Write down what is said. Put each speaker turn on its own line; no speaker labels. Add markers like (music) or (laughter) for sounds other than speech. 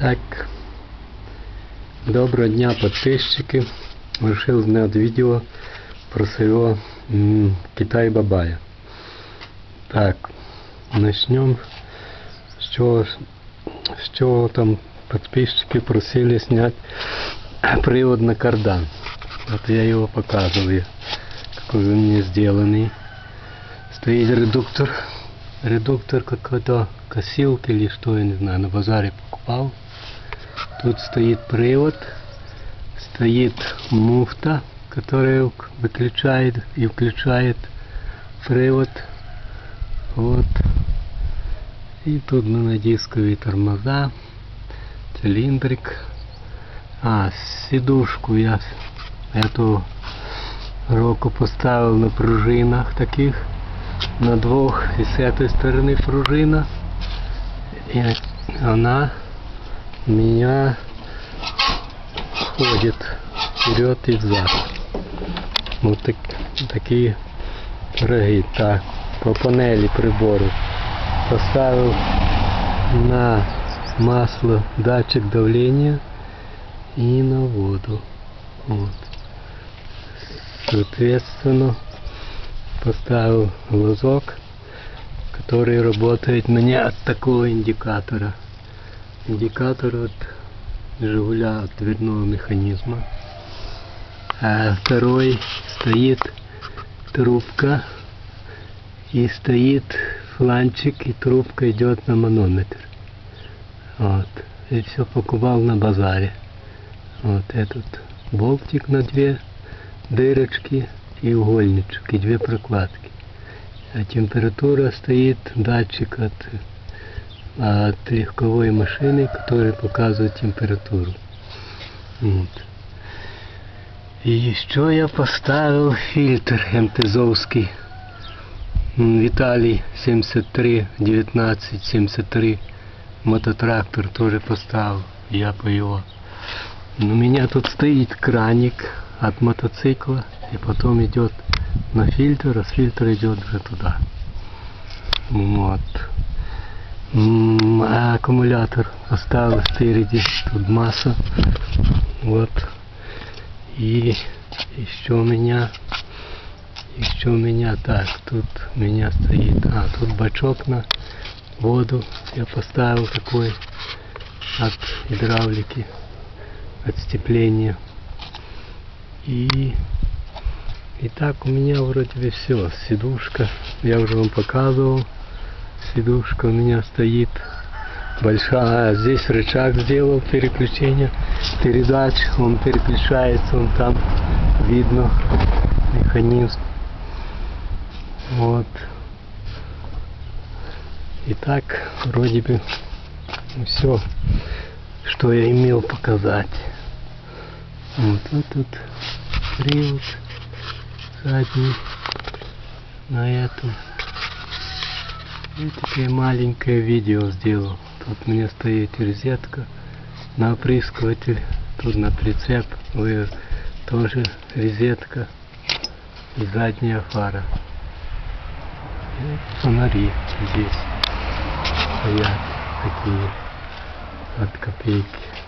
Так, доброго дня, подписчики. Решил снять видео про своего м, Китай-бабая. Так, начнем с чего, с чего там подписчики просили снять (coughs) привод на кардан. Вот я его показываю, какой он мне сделанный. Стоит редуктор, редуктор какой-то косилки или что, я не знаю, на базаре покупал. Тут стоит привод, стоит муфта, которая ук- выключает и включает привод. Вот. И тут монодисковые тормоза, цилиндрик. А, сидушку я с- эту року поставил на пружинах таких, на двух, и с этой стороны пружина. И она у меня ходит вперед и взад. Вот так, такие пироги. Так, по панели прибору поставил на масло датчик давления и на воду. Вот. Соответственно, поставил глазок, который работает меня от такого индикатора. Индикатор от Жигуля от дверного механизма. А второй стоит трубка и стоит фланчик и трубка идет на манометр. Вот. И все покупал на базаре. Вот этот болтик на две дырочки и угольничек, и две прокладки. А температура стоит датчик от, от легковой машины, который показывает температуру. Вот. И еще я поставил фильтр МТЗовский. Виталий 73 19 73 мототрактор тоже поставил. Я по его. У меня тут стоит краник от мотоцикла и потом идет на фильтр, а с фильтра идет уже туда. Вот. Аккумулятор поставил спереди, тут масса. Вот. И еще у меня, еще у меня так, тут у меня стоит, а тут бачок на воду я поставил такой от гидравлики, от сцепления. И, и так у меня вроде бы все. Сидушка, я уже вам показывал. Сидушка у меня стоит большая. А здесь рычаг сделал переключение передач. Он переключается, он там видно механизм. Вот. И так вроде бы все, что я имел показать. Вот, тут привод задний на этом. И такое маленькое видео сделал. Тут у меня стоит розетка на опрыскиватель, тут на прицеп вы тоже розетка и задняя фара. И фонари здесь стоят такие от копейки.